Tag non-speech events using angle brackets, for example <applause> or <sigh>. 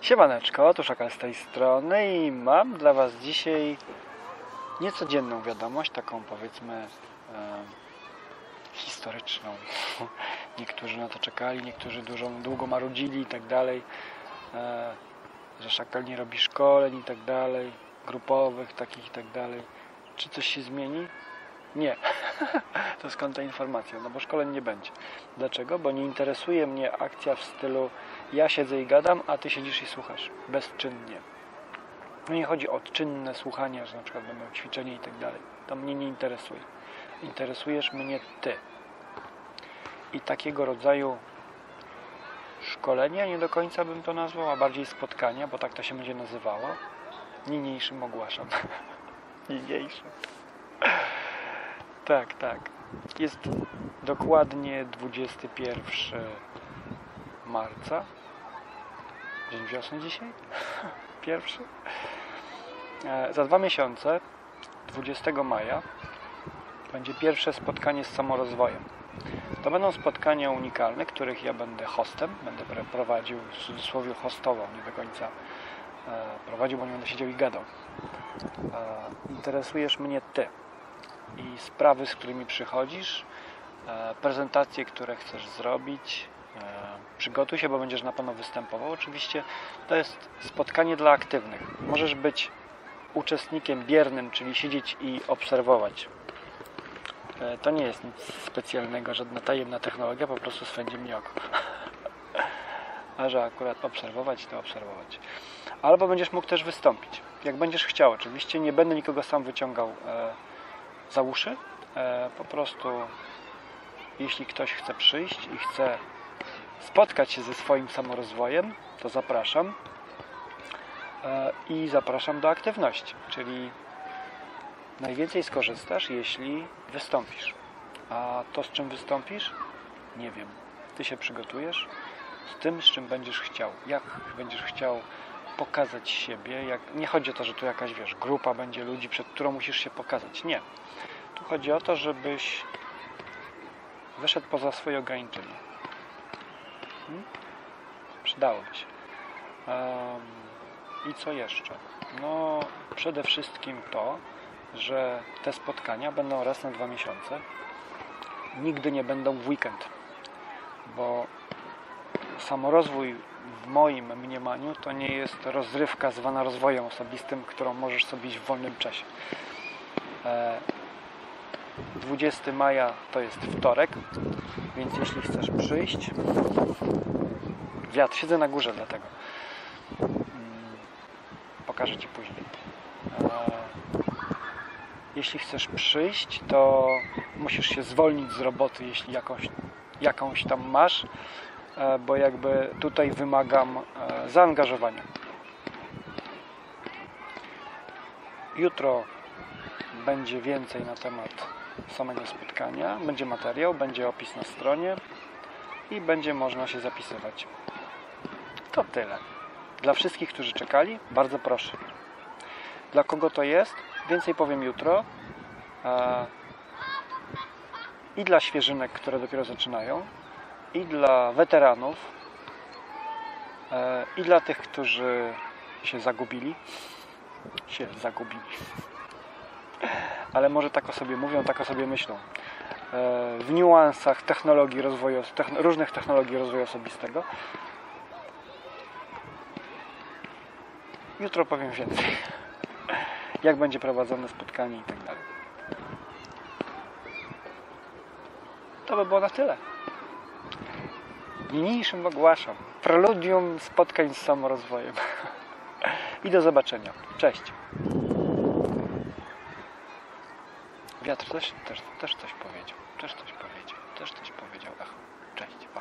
Siemaneczko, tu Szakal z tej strony i mam dla Was dzisiaj niecodzienną wiadomość, taką powiedzmy e, historyczną. <laughs> Niektórzy na to czekali, niektórzy dużo, długo marudzili i tak dalej, e, że Szakal nie robi szkoleń i tak dalej, grupowych takich i tak dalej. Czy coś się zmieni? Nie. <laughs> to skąd ta informacja? No bo szkoleń nie będzie. Dlaczego? Bo nie interesuje mnie akcja w stylu ja siedzę i gadam, a ty siedzisz i słuchasz bezczynnie. No nie chodzi o czynne słuchanie, że na przykład będą ćwiczenia i tak dalej. To mnie nie interesuje. Interesujesz mnie ty. I takiego rodzaju szkolenia nie do końca bym to nazwał, a bardziej spotkania, bo tak to się będzie nazywało. Niniejszym ogłaszam. <laughs> Niniejszym. Tak, tak. Jest dokładnie 21 marca. Dzień wiosny dzisiaj? <laughs> Pierwszy. E, Za dwa miesiące, 20 maja, będzie pierwsze spotkanie z samorozwojem. To będą spotkania unikalne, których ja będę hostem, będę prowadził, w cudzysłowie hostował, nie do końca e, prowadził, bo nie będę siedział i gadał. E, Interesujesz mnie Ty i sprawy, z którymi przychodzisz, prezentacje, które chcesz zrobić. E, Przygotuj się, bo będziesz na pewno występował. Oczywiście to jest spotkanie dla aktywnych. Możesz być uczestnikiem biernym, czyli siedzieć i obserwować. E, To nie jest nic specjalnego, żadna tajemna technologia, po prostu swędzi mi oko. <laughs> A że akurat obserwować, to obserwować. Albo będziesz mógł też wystąpić. Jak będziesz chciał, oczywiście. Nie będę nikogo sam wyciągał e, za uszy. E, po prostu, jeśli ktoś chce przyjść i chce spotkać się ze swoim samorozwojem, to zapraszam. E, I zapraszam do aktywności, czyli najwięcej skorzystasz, jeśli wystąpisz. A to, z czym wystąpisz, nie wiem. Ty się przygotujesz z tym, z czym będziesz chciał. Jak będziesz chciał pokazać siebie. Jak... Nie chodzi o to, że tu jakaś, wiesz, grupa będzie ludzi, przed którą musisz się pokazać. Nie. Tu chodzi o to, żebyś wyszedł poza swoje ograniczenia. Hmm? Przydałoby się. I co jeszcze? No, przede wszystkim to, że te spotkania będą raz na dwa miesiące. Nigdy nie będą w weekend, bo samorozwój w moim mniemaniu to nie jest rozrywka zwana rozwojem osobistym, którą możesz sobie iść w wolnym czasie. E, 20 maja to jest wtorek, więc jeśli chcesz przyjść, wiatr, siedzę na górze dlatego. Mm, Pokażę Ci później. E, Jeśli chcesz przyjść, to musisz się zwolnić z roboty, jeśli jakąś, jakąś tam masz, e, bo jakby tutaj wymagam e, zaangażowania. Jutro będzie więcej na temat samego spotkania, będzie materiał, będzie opis na stronie i będzie można się zapisywać. To tyle. Dla wszystkich, którzy czekali, bardzo proszę. Dla kogo to jest? Więcej powiem jutro. E, I dla świeżynek, które dopiero zaczynają, i dla weteranów, e, i dla tych, którzy się zagubili. Się zagubili. Ale może tak o sobie mówią, tak o sobie myślą. E, W niuansach technologii rozwoju, techn- różnych technologii rozwoju osobistego. Jutro powiem więcej. Jak będzie prowadzone spotkanie i tak dalej. To by było na tyle. Niniejszym ogłaszam preludium spotkań z samorozwojem. <laughs> I do zobaczenia. Cześć. Wiatr też, też, też coś powiedział. Też coś powiedział. Też coś powiedział. Ach, cześć. Pa.